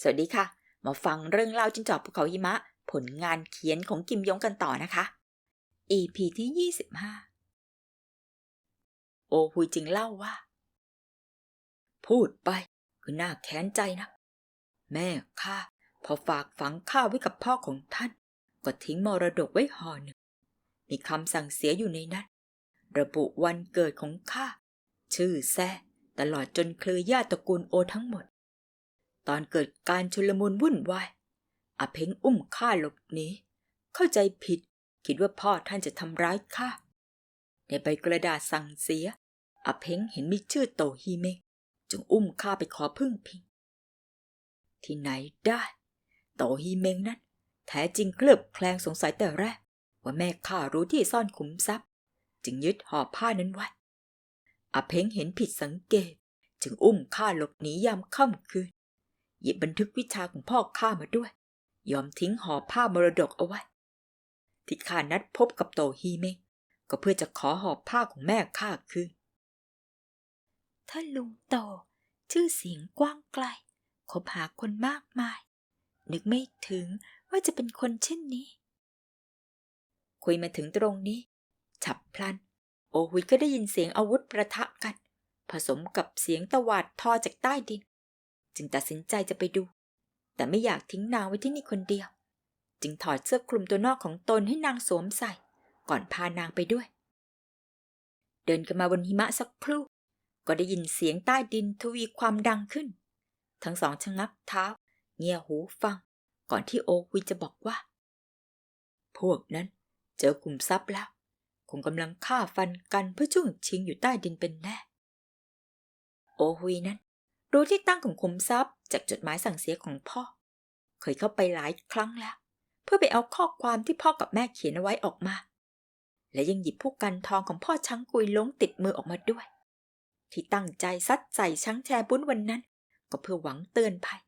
สวัสดีค่ะ มาฟังเรื่องเล่าจินจอบภูเขาหิมะ ผลงานเขียนของกิมยงกันต่อนะคะ EP ที่ 25 โอฮุยจึงเล่าว่า พูดไปคือน่าแค้นใจนะ แม่ข้าพอฝากฝังข้าไว้กับพ่อของท่าน ก็ทิ้งมรดกไว้ห่อหนึ่ง มีคำสั่งเสียอยู่ในนั้น ระบุวันเกิดของข้า ชื่อแซ่ตลอดจนเครือญาติตระกูลโอทั้งหมด ตอนเกิดการชุลมุนวุ่นวายอาเพ็งอุ้มข้าหลบหนีเข้าใจผิด คิดว่าพ่อท่านจะทำร้ายข้าในใบกระดาษสั่งเสียอาเพ็งเห็นมีชื่อโตฮีเมกจึงอุ้มข้าไปขอพึ่งพิง ที่ไหนได้ โตฮีเมงนั้น แท้จริงเคลือบแคลงสงสัยแต่แรก ว่าแม่ข้ารู้ที่ซ่อนขุมทรัพย์ จึงยึดห่อผ้านั้นไว้อาเพ็งเห็นผิดสังเกต จึงอุ้มข้าหลบหนียามค่ำคืน หยิบบันทึกวิชาของพ่อข้ามาด้วย ยอมทิ้งห่อผ้ามรดกเอาไว้ ที่ข้านัดพบกับโตฮีเมงก็เพื่อจะขอห่อผ้าของแม่ข้าคืนท่านลุงโตชื่อเสียงกว้างไกลคบหาคนมากมาย นึกไม่ถึงว่าจะเป็นคนเช่นนี้ คุยมาถึงตรงนี้ ฉับพลัน โอฮุยก็ได้ยินเสียงอาวุธประทะกัน ผสมกับเสียงตะหวาดทอจากใต้ดิน จึงตัดสินใจจะไปดู แต่ไม่อยากทิ้งนางไว้ที่นี่คนเดียว จึงถอดเสื้อคลุมตัวนอกของตนให้นางสวมใส่ ก่อนพานางไปด้วย เดินกันมาบนหิมะสักครู่ ก็ได้ยินเสียงใต้ดินทวีความดังขึ้น ทั้งสองชะงักเท้า เงี่ยหูฟัง ก่อนที่โอฮุยจะบอกว่า พวกนั้นเจอกลุ่มทรัพย์แล้วคงกำลังฆ่าฟันกันเพื่อช่วงชิงอยู่ใต้ดินเป็นแน่ โอฮุยนั้น รู้ที่ตั้งของขุมทรัพย์ จากจดหมายสั่งเสียของพ่อ เคยเข้าไปหลายครั้งแล้ว เพื่อไปเอาข้อความที่พ่อกับแม่เขียนเอาไว้ออกมา และยังหยิบผู้กันทองของพ่อช้างกุยล้งติดมือออกมาด้วย ที่ตั้งใจซัดใส่ช้างแชบุ้นวันนั้น ก็เพื่อหวังเตือนภัย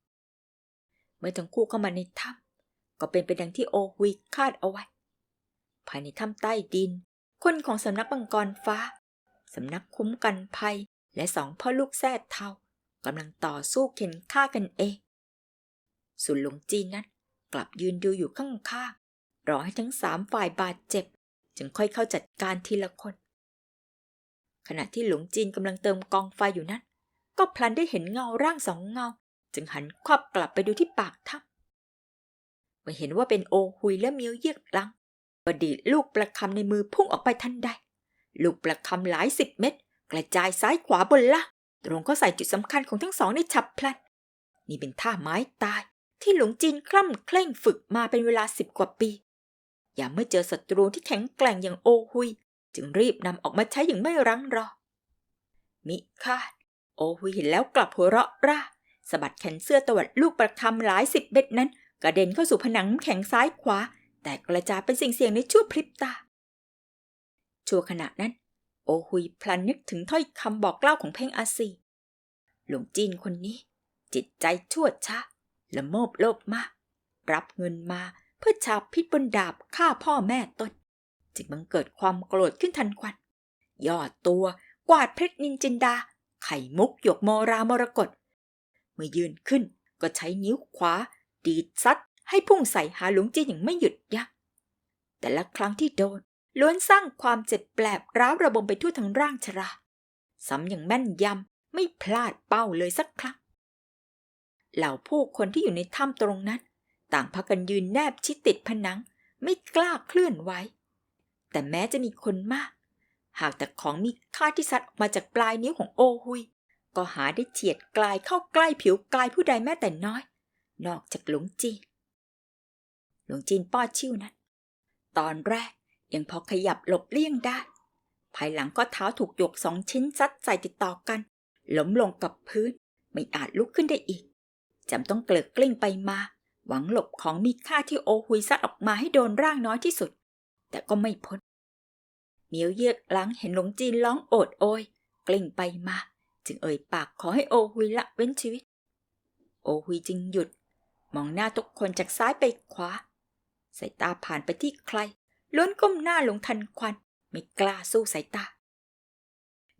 เมื่อทั้งคู่เข้ามาในถ้ำก็เป็นไปดังที่โอฮุยคาดเอาไว้ ภายในถ้ำใต้ดิน คนของสำนักบังกรฟ้าสำนักคุ้มกันภัยและสองพ่อลูกแท้เทา กำลังต่อสู้เข็นฆ่ากันเอง ส่วนหลวงจีนนั้นกลับยืนดูอยู่ข้างๆรอให้ทั้งสามฝ่ายบาดเจ็บ จึงค่อยเข้าจัดการทีละคน ขณะที่หลวงจีนกำลังเติมกองไฟอยู่นั้น ก็พลันได้เห็นเงาร่างสองเงา จึงหันควับกลับไปดูที่ปากถ้ำเมื่อเห็นว่าเป็นโอฮุยและเมียวเยียกลังก็ดีลูกประคำในมือพุ่งออกไปทันใด ลูกประคำหลายสิบเม็ดกระจายซ้ายขวาบนล่าง ตรงเข้าใส่จุดสำคัญของทั้งสองในฉับพลัน นี่เป็นท่าไม้ตายที่หลวงจีนคล่ำเคร่งฝึกมาเป็นเวลาสิบกว่าปี อย่าเมื่อเจอศัตรูที่แข็งแกร่งอย่างโอฮุย จึงรีบนำออกมาใช้อย่างไม่รังรอ มิคาด โอฮุยเห็นแล้วกลับหัวเราะร่าสะบัดแขนเสื้อตวัดลูกประคำหลายสิบเม็ดนั้น กระเด็นเข้าสู่ผนังแข็งซ้ายขวา แต่กระจายเป็นสิ่งเสียงในชั่วพริบตาชั่วขณะนั้น โอฮุยพลันนึกถึงถ้อยคำบอกเล่าของเพ่งอาซี หลวงจีนคนนี้ จิตใจชั่วช้าละโมบโลภมาก รับเงินมาเพื่อชาบพิษบนดาบฆ่าพ่อแม่ตน จึงบังเกิดความโกรธขึ้นทันควัน ย่อตัวกวาดเพชรนินจินดา ไข่มุกหยกมรามรกตเมื่อยืนขึ้นก็ใช้นิ้วขวา ดีดซัดให้พุ่งใส่หาหลวงจีนอย่างไม่หยุดยั้งแต่ละครั้งที่โดน ล้วนสร้างความเจ็บแปลบร้าวระบมไปทั่วทั้งร่างชราซ้ำอย่างแม่นยำไม่พลาดเป้าเลยสักครั้ง เหล่าผู้คนที่อยู่ในถ้ำตรงนั้น ต่างพากันยืนแนบชิดติดผนัง ไม่กล้าเคลื่อนไหวแต่แม้จะมีคนมาก หากแต่ของมีค่าที่ซัดออกมาจากปลายนิ้วของโอฮุย ก็หาได้เฉียดกลายเข้าใกล้ผิวกายผู้ใดแม้แต่น้อย นอกจากหลวงจีนหลวงจีนป้อชิ่วนั้น ตอนแรก ยังพอขยับหลบเลี่ยงได้ ภายหลังก็เท้าถูกโยกสองชิ้นซัดใส่ติดต่อกัน ล้มลงกับพื้น ไม่อาจลุกขึ้นได้อีก จำต้องเกลิกกลิ้งไปมา หวังหลบของมีค่าที่โอฮุยซัดออกมาให้โดนร่างน้อยที่สุด แต่ก็ไม่พ้น เมียวเยือกหลังเห็นหลงจีนร้องโอดโอย กลิ้งไปมา จึงเอ่ยปากขอให้โอฮุยละเว้นชีวิต โอฮุยจึงหยุด มองหน้าทุกคนจากซ้ายไปขวาสายตาผ่านไปที่ใคร ล้วนก้มหน้าลงทันควัน ไม่กล้าสู้สายตา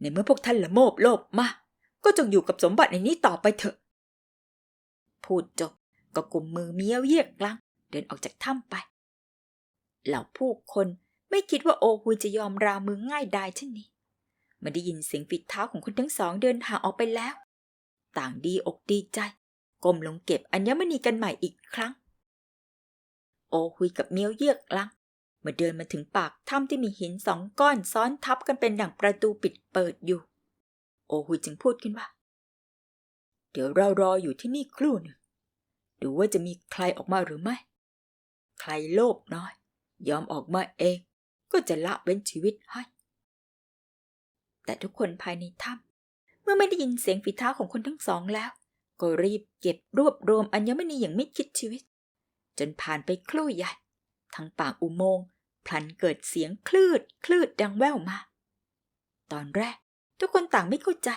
ในเมื่อพวกท่านละโมบโลภมา ก็จงอยู่กับสมบัติในนี้ต่อไปเถอะ พูดจบก็กุมมือเมียวเยียกลัง เดินออกจากถ้ำไป เหล่าผู้คนไม่คิดว่าโอฮุยจะยอมรามือง่ายดายเช่นนี้เมาได้ยินเสียงฝีเท้าของคนทั้งสองเดินห่างออกไปแล้ว ต่างดีอกดีใจก้มลงเก็บอัญมณีกันใหม่อีกครั้ง โอฮุยกับเมียวเยือกลัง เมื่อเดินมาถึงปากถ้ำที่มีหินสองก้อนซ้อนทับกันเป็นดั่งประตูปิดเปิดอยู่ โอฮุยจึงพูดขึ้นว่า เดี๋ยวเรารออยู่ที่นี่ครู่หนึ่งดูว่าจะมีใครออกมาหรือไม่ ใครโลภน้อย ยอมออกมาเอง ก็จะละเว้นชีวิตให้ แต่ทุกคนภายในถ้ำเมื่อไม่ได้ยินเสียงฝีเท้าของคนทั้งสองแล้ว ก็รีบเก็บรวบรวมอัญมณีอย่างไม่คิดชีวิต จนผ่านไปครู่ใหญ่ ทั้งปากอุโมงค์พลันเกิดเสียงคลืดคลืดดังแว่วมา ตอนแรก ทุกคนต่างไม่เข้าใจ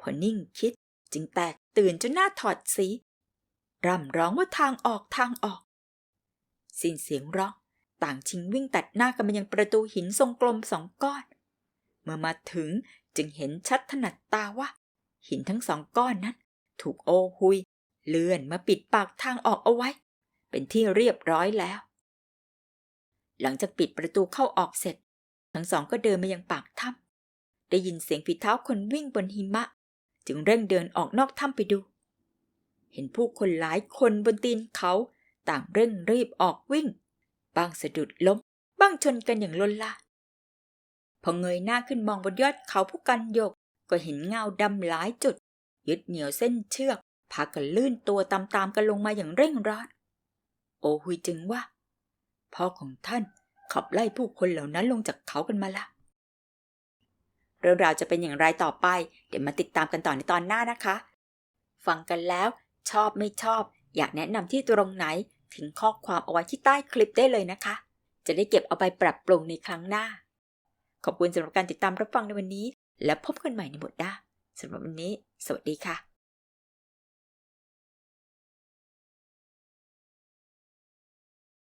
พอนิ่งคิดจึงแตกตื่นจนหน้าถอดสี ร่ำร้องว่าทางออกทางออก สิ้นเสียงร้อง ต่างชิงวิ่งตัดหน้ากันมายังประตูหินทรงกลมสองก้อน เมื่อมาถึงจึงเห็นชัดถนัดตาว่า หินทั้งสองก้อนนั้น ถูกโอฮุย เลื่อนมาปิดปากทางออกเอาไว้ เป็นที่เรียบร้อยแล้ว หลังจากปิดประตูเข้าออกเสร็จ ทั้งสองก็เดินมายังปากถ้ำได้ยินเสียงฝีเท้าคนวิ่งบนหิมะ จึงเร่งเดินออกนอกถ้ำไปดู เห็นผู้คนหลายคนบนตีนเขาต่างเร่งรีบออกวิ่ง บางสะดุดล้มบ้างชนกันอย่างลนลานพอเงยหน้าขึ้นมองบนยอดเขาผู้กันโยก ก็เห็นเงาดำหลายจุด ยึดเหนี่ยวเส้นเชือกพากันลื่นตัวตามๆกันลงมาอย่างเร่งร้อน โอฮุยจึงว่า พ่อของท่านขับไล่ผู้คนเหล่านั้นลงจากเขากันมาละ เรื่องราวจะเป็นอย่างไรต่อไป เดี๋ยวมาติดตามกันต่อในตอนหน้านะคะ ฟังกันแล้ว ชอบไม่ชอบ อยากแนะนำที่ตรงไหนถึงข้อความเอาไว้ที่ใต้คลิปได้เลยนะคะ จะได้เก็บเอาไปปรับปรุงในครั้งหน้า ขอบคุณสำหรับการติดตามรับฟังในวันนี้ และพบกันใหม่ในบทหน้าสำหรับวันนี้ สวัสดีค่ะ